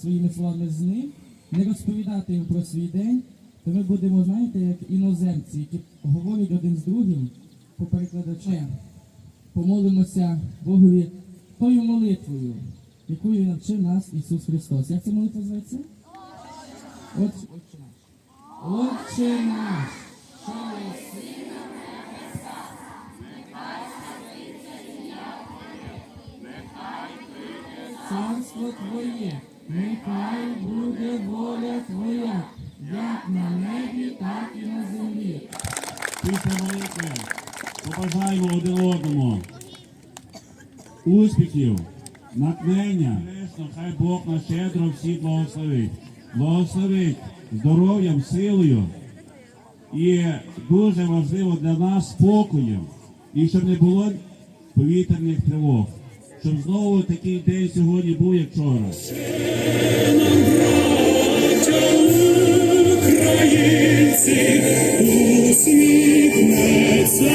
своїми словами з ним, не розповідати їм про свій день, то ми будемо, знаєте, як іноземці, які говорять один з другим по перекладачам. Помолимося Богові тою молитвою, якою навчив нас Ісус Христос. Як ця молитва зветься? Отче наш. Отче наш. Царство Твоє, нехай буде воля Твоя, як на небі, так і на землі. Після побажаємо один одному успіхів, натхнення. Хай Бог нас щедро всіх благословить. Благословить здоров'ям, силою. І дуже важливо для нас спокоєм. І щоб не було повітряних тривог. Щоб знову такий день сьогодні був, як вчора. Українці усміхнеться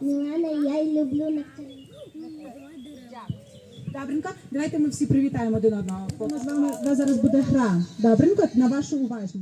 Мілана, я й люблю нектарин. Добренько, давайте ми всі привітаємо один одного. У нас з вами зараз буде гра. Добренько, на вашу уважність.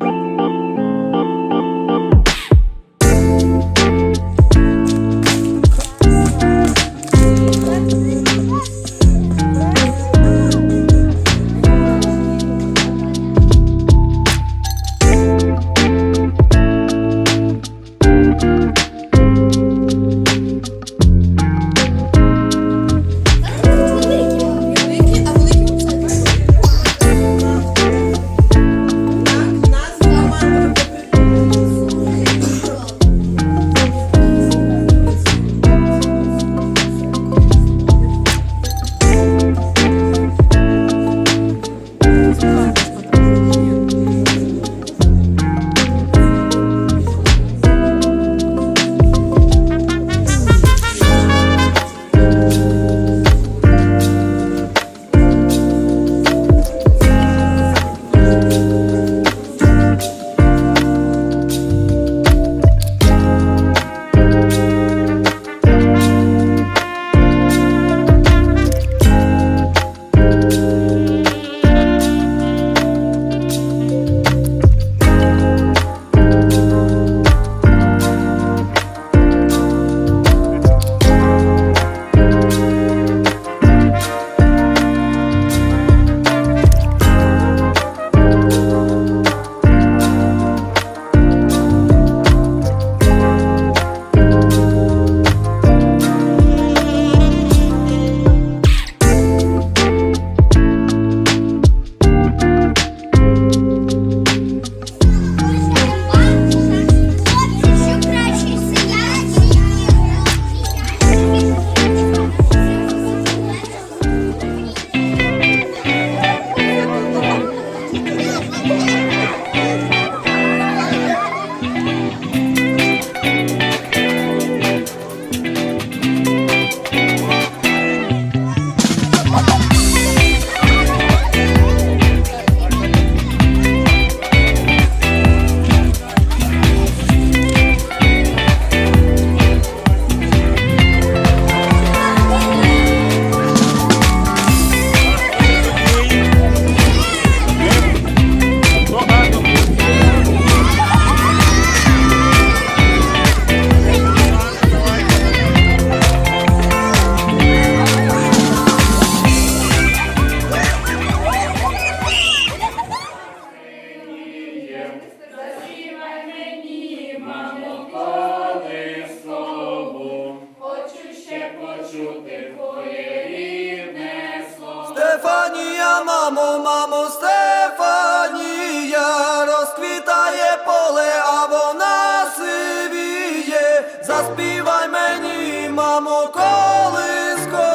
Мамо, колискову,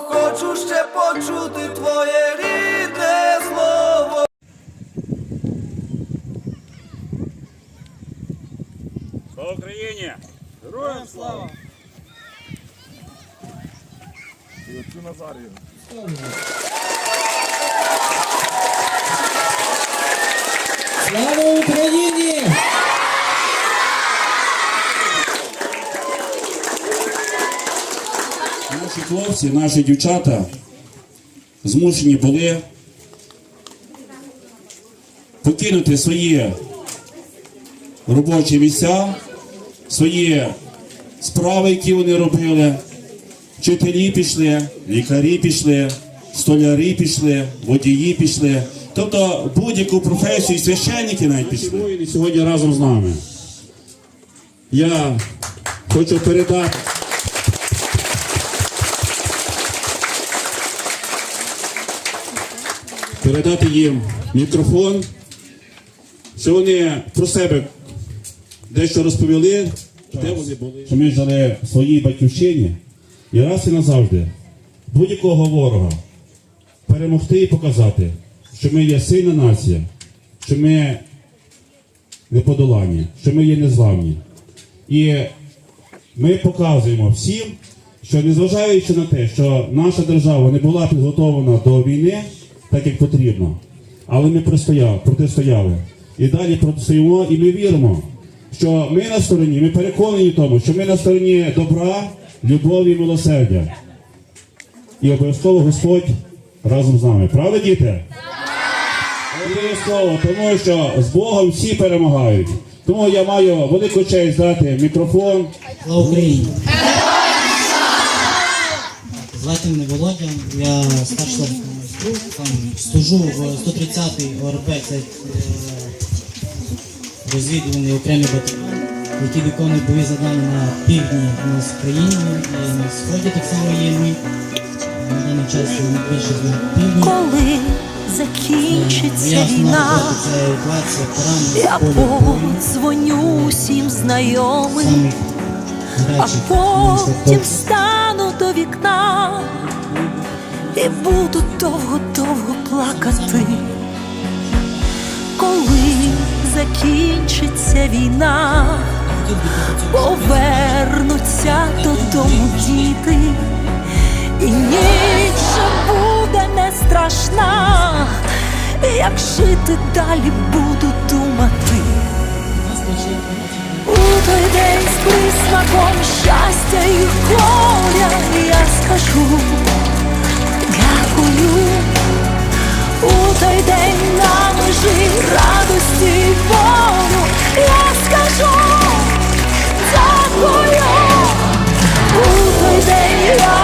хочу ще почути твоє рідне слово. Слава Україні! Слава Україні! Наші хлопці, наші дівчата змушені були покинути свої робочі місця, свої справи, які вони робили. Вчителі пішли, лікарі пішли, столярі пішли, водії пішли. Тобто будь-яку професію, священники навіть пішли. Сьогодні разом з нами. Я хочу передати. Передати їм мікрофон, що вони про себе дещо розповіли, де вони були. Що ми жили в своїй батьківщині і раз і назавжди будь-якого ворога перемогти і показати, що ми є сильна нація, що ми не подолані, що ми є незламні. І ми показуємо всім, що незважаючи на те, що наша держава не була підготовлена до війни так, як потрібно, але ми простояли, протистояли. І далі протистоїмо, і ми віримо, що ми на стороні, ми переконані в тому, що ми на стороні добра, любові і милосердя. І обов'язково Господь разом з нами. Правда, діти? Обов'язково, тому що з Богом всі перемагають. Тому я маю велику честь дати мікрофон Слава Україні! Звати мене Володя, я старший майстру, там служу в 130-й ОРП, це е, розвідуваний окремий батальйон, який виконує бойові завдання на півдні у нас в і на сході так само є ми. На даний час більше на півдні. коли закінчиться основна війна, це евакуація я поранених з подзвоню усім знайомим, а потім стану до вікна і буду довго-довго плакати, коли закінчиться війна, повернуться додому діти, і ніч буде не страшна, як жити далі буду думати. Той день з присмаком щастя і горя я скажу дякую. У той день на межі радості і болю я скажу дякую. У той день я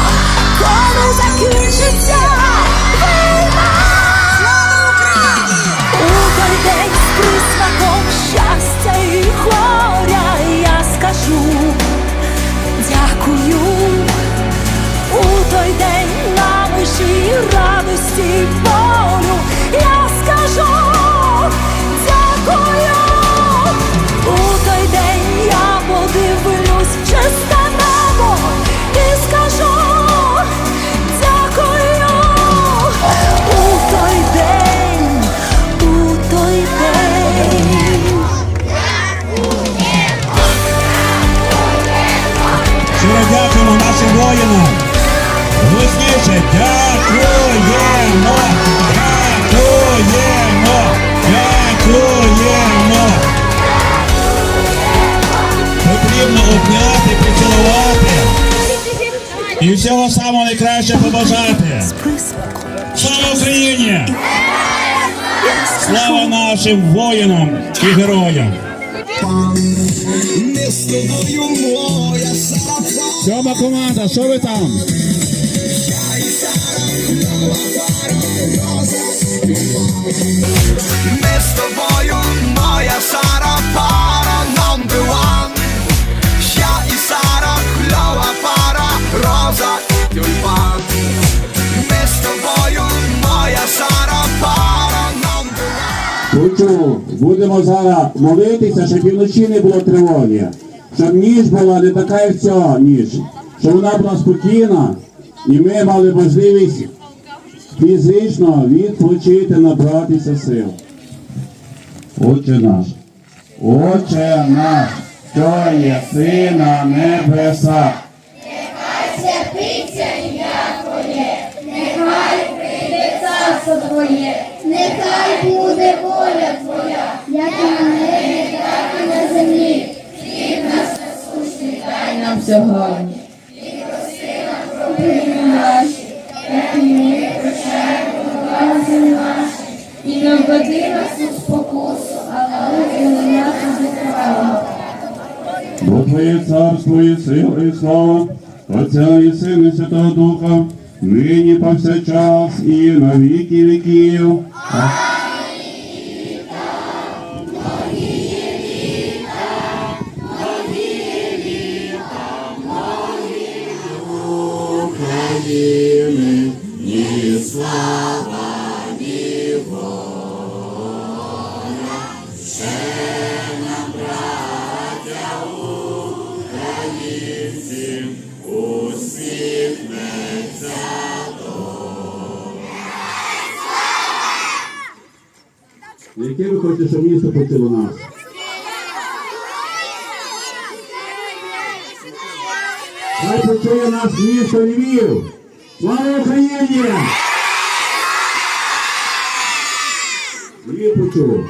коли закінчиться війна. У і всього самого найкращого побажати. Слава Україні! Слава нашим воїнам і героям! Сьома команда, що ви там? Ми з тобою, моя Сара, number будемо зараз молитися, щоб і вночі не було тривоги. Щоб ніч була не така, як ця ніч. Щоб вона була спокійна, і ми мали можливість фізично відпочити, набратися сил. Отче наш, Отче наш, що є си на небесах. Святиться ім'я Твоє, нехай прийде царство Твоє, нехай буде воля Твоя, як і на небі, так і на землі. Хліб наш насущний дай нам сьогодні. І прости нам провини наші, як і ми прощаємо винуватцям нашим. І не введи нас у спокусу, але визволи нас від лукавого. Бо Твоє царство і сила і слава, Отця і Сина і Святого Духа, нині повсякчас і на віки віків. Яке ви хочете, щоб місто почуло нас? Хай почує нас місто Львів! Слава Україні! Львів почув.